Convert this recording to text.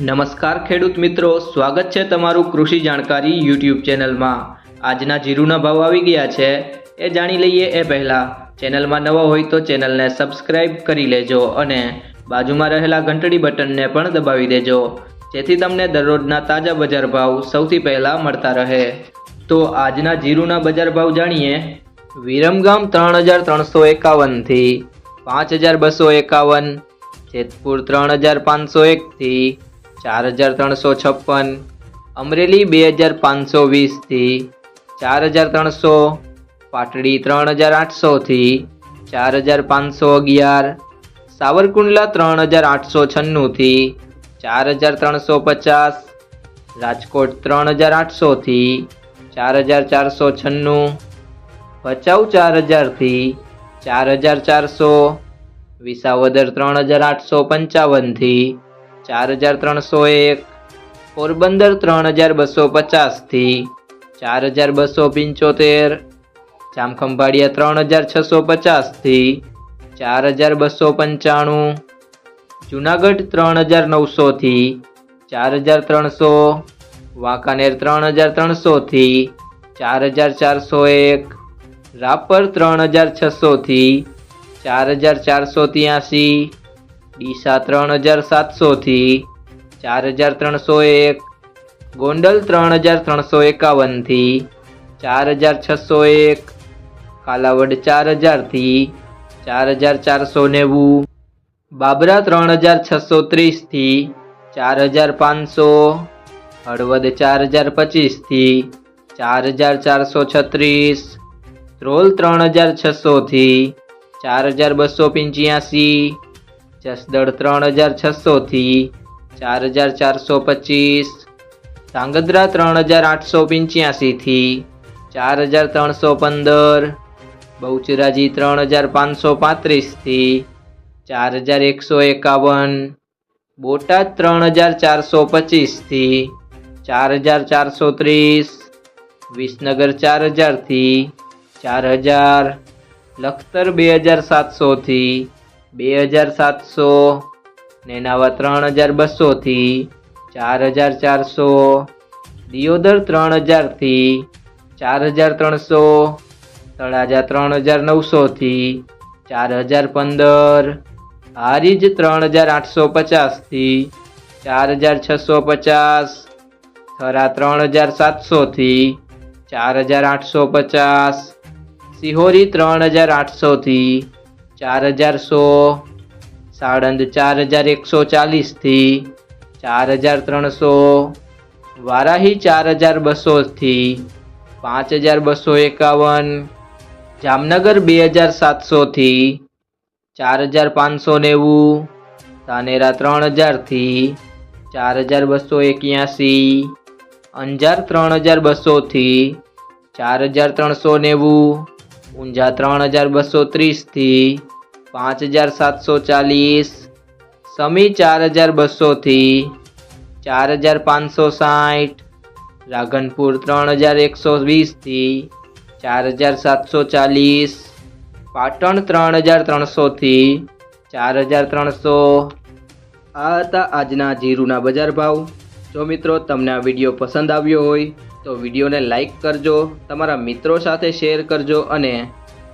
નમસ્કાર ખેડૂત મિત્રો, સ્વાગત છે તમારું કૃષિ જાણકારી યુટ્યુબ ચેનલમાં. આજના જીરુના ભાવ આવી ગયા છે, એ જાણી લઈએ એ પહેલાં. ચેનલમાં નવા હોય તો ચેનલને સબસ્ક્રાઇબ કરી લેજો અને બાજુમાં રહેલા ઘંટડી બટનને પણ દબાવી દેજો, જેથી તમને દરરોજના તાજા બજાર ભાવ સૌથી પહેલાં મળતા રહે. તો આજના જીરુના બજાર ભાવ જાણીએ. વિરમગામ ત્રણ હજાર ત્રણસો એકાવનથી પાંચ હજાર બસો એકાવન, જેતપુર ત્રણ હજાર પાંચસો એકથી ચાર હજાર ત્રણસો છપ્પન, અમરેલી બે હજાર પાંચસો વીસથી, ચાર હજાર ત્રણસો, પાટડી ત્રણ હજાર આઠસોથી, ચાર હજાર પાંચસો અગિયાર, સાવરકુંડલા ત્રણ હજાર આઠસો છન્નુંથી ચાર હજાર ત્રણસો પચાસ, રાજકોટ ત્રણ હજાર આઠસોથી, ચાર હજાર ચારસો છન્નું, ભચાઉ ચાર હજારથી, ચાર હજાર ચારસો, વિસાવદર ત્રણ હજાર આઠસો પંચાવનથી ચાર હજાર ત્રણસો એક, પોરબંદર ત્રણ હજાર બસો પચાસથી ચાર હજાર બસો પંચોતેર, જામખંભાળિયા ત્રણ હજાર છસો પચાસથી ચાર હજાર બસો પંચાણું, જુનાગઢ ત્રણ હજાર નવસોથી ચાર હજાર ત્રણસો, વાંકાનેર ત્રણ હજાર ત્રણસોથી ચાર હજાર ચારસો એક, રાપર ત્રણ હજાર છસોથી ચાર હજાર ચારસો ત્યાંસી ડીસા ત્રણ હજાર સાતસોથી ચાર હજાર ત્રણસો એક, ગોંડલ ત્રણ હજાર ત્રણસો એકાવનથી ચાર હજાર છસો એક, કાલાવડ ચાર હજારથી ચાર હજાર ચારસો નેવું, બાબરા ત્રણ હજાર છસો ત્રીસથી ચાર હજાર પાંચસો, હળવદ ચાર હજાર પચીસથી ચાર હજાર ચારસો છત્રીસ, ધ્રોલ ત્રણ હજાર છસોથી ચાર હજાર બસો પંચ્યાસી જસદળ ત્રણ હજાર છસોથી ચાર હજાર ચારસો પચીસ. ધાંગધ્રા ત્રણ હજાર આઠસો પંચ્યાસીથી ચાર હજાર ત્રણસો પંદર. બહુચરાજી ત્રણ હજાર પાંચસો પાંત્રીસથી ચાર હજાર એકસો એકાવન. બોટાદ ત્રણ હજાર ચારસો પચીસથી ચાર હજાર ચારસો ત્રીસ. વિસનગર ચાર હજારથી ચાર હજાર. લખતર બે હજાર સાતસોથી બે હજાર સાતસો નેનાવા ત્રણ હજાર બસોથી ચાર હજાર ચારસો, દિયોદર ત્રણ હજારથી ચાર હજાર ત્રણસો, તળાજા ત્રણ હજાર નવસોથી ચાર હજાર પંદર, હારીજ ત્રણ હજાર આઠસો પચાસથી ચાર હજાર છસો પચાસ, થરા ત્રણ હજાર સાતસોથી ચાર હજાર આઠસો પચાસ, સિહોરી ત્રણ હજાર આઠસોથી ચાર હજાર સો સાળંદ ચાર હજાર એકસો ચાલીસથી ચાર હજાર ત્રણસો વારાહી ચાર હજાર બસોથી પાંચ હજાર બસો એકાવન જામનગર બે હજાર સાતસોથી ચાર હજાર પાંચસો નેવું તાનેરા ત્રણ હજારથી ચાર હજાર બસો એક્યાસી અંજાર ત્રણ હજાર બસોથી ચાર હજાર ત્રણસો નેવું ઊંઝા ત્રણ હજાર બસો ત્રીસથી પાંચ હજાર સાતસો ચાલીસ, સમી ચાર હજાર બસોથી ચાર હજાર પાંચસો સાઠ, રાઘનપુર ત્રણ હજાર એકસો વીસથી ચાર હજાર સાતસો ચાલીસ, પાટણ ત્રણ હજાર ત્રણસોથી ચાર હજાર ત્રણસો. આ હતા આજના જીરુના બજાર ભાવ. જો મિત્રો તમને આ વીડિયો પસંદ આવ્યો હોય તો વિડીયોને લાઈક કરજો, તમારા મિત્રો સાથે શેર કરજો અને